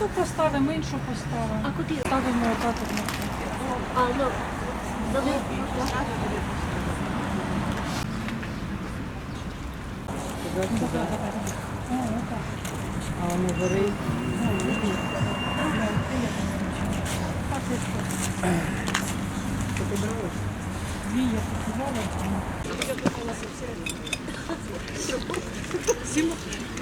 Оту поставимо, іншу поставимо. А куди? Ставимо отак. А, ну, дали. А воно горить. Вія покидала. Дивіться,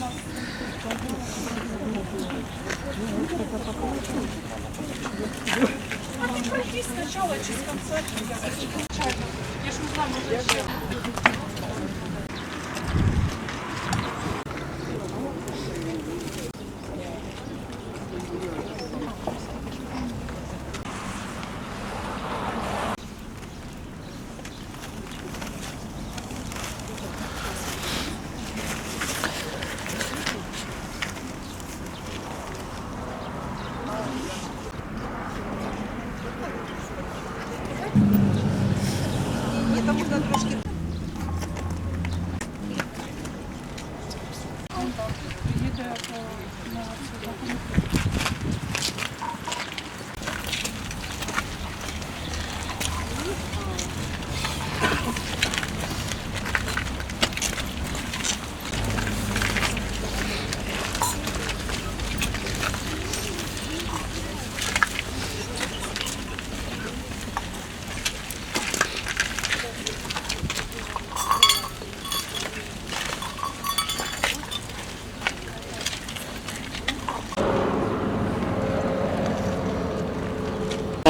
нас. А ти пройдись спочатку чи з. Звичайно. Я ж не знаю, може ще. Їде по на цю Слава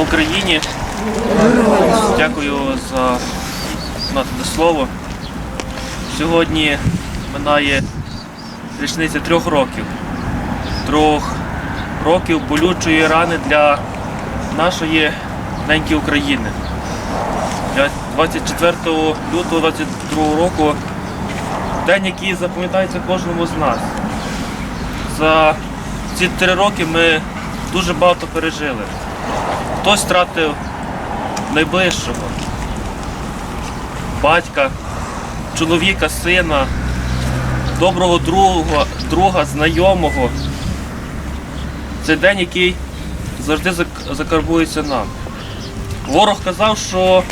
Україні. Дякую за надане слово. Сьогодні минає річниця трьох років. Трьох років болючої рани для нашої неньки України. 24 лютого 22 року день, який запам'ятається кожному з нас. За ці три роки ми дуже багато пережили. Хтось втратив найближчого, батька, чоловіка, сина, доброго друга, друга, знайомого. Це день, який завжди закарбується нам. Ворог казав, що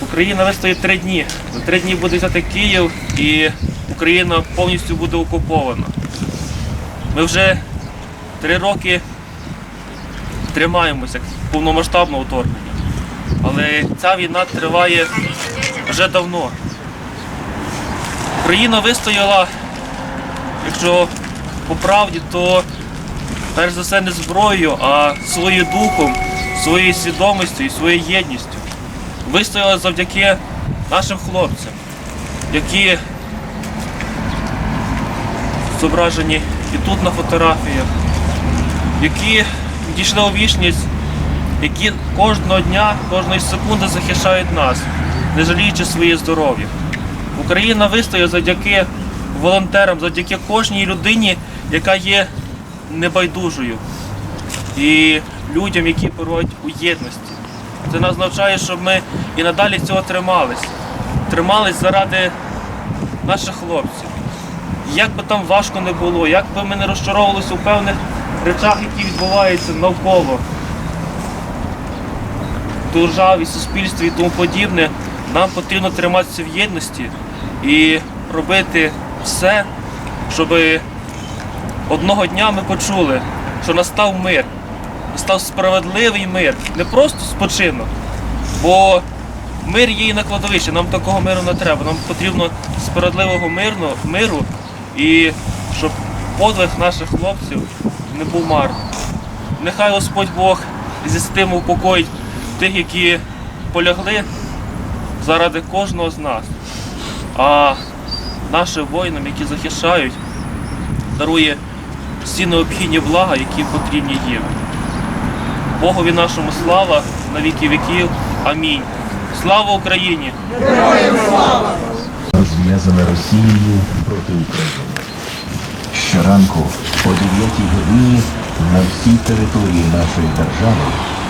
Україна вистоїть три дні. За три дні буде взяти Київ і Україна повністю буде окупована. Ми вже три роки тримаємося повномасштабного вторгнення. Але ця війна триває вже давно. Україна вистояла, якщо по правді, то перш за все не зброєю, а своїм духом, своєю свідомістю і своєю єдністю. Вистояла завдяки нашим хлопцям, які зображені і тут на фотографіях, які дійшли у вічність, які кожного дня, кожної секунди захищають нас, не жаліючи своє здоров'я. Україна вистояла завдяки волонтерам, завдяки кожній людині, яка є небайдужою, і людям, які перебувають у єдності. Це нас навчає, щоб ми і надалі цього тримались. Тримались заради наших хлопців. Як би там важко не було, як би ми не розчаровувалися у певних речах, які відбуваються навколо державі, суспільстві і тому подібне, нам потрібно триматися в єдності і робити все, щоб одного дня ми почули, що настав мир, настав справедливий мир, не просто спочинок, бо мир є і на кладовищі, нам такого миру не треба. Нам потрібно справедливого мирно, миру і щоб подвиг наших хлопців не був марним. Нехай Господь Бог зі святим упокоїть тих, які полягли заради кожного з нас. А нашим воїнам, які захищають, дарує всі необхідні блага, які потрібні їм. Богові нашому слава на віки віків. Амінь. Слава Україні! розв'язана Росією проти України. Щоранку о 9 годині на всій території нашої держави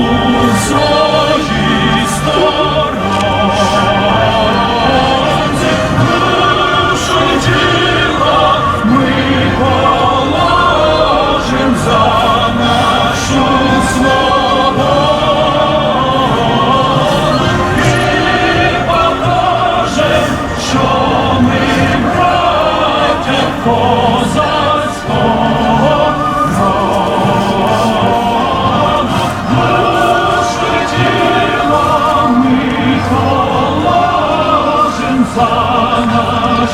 У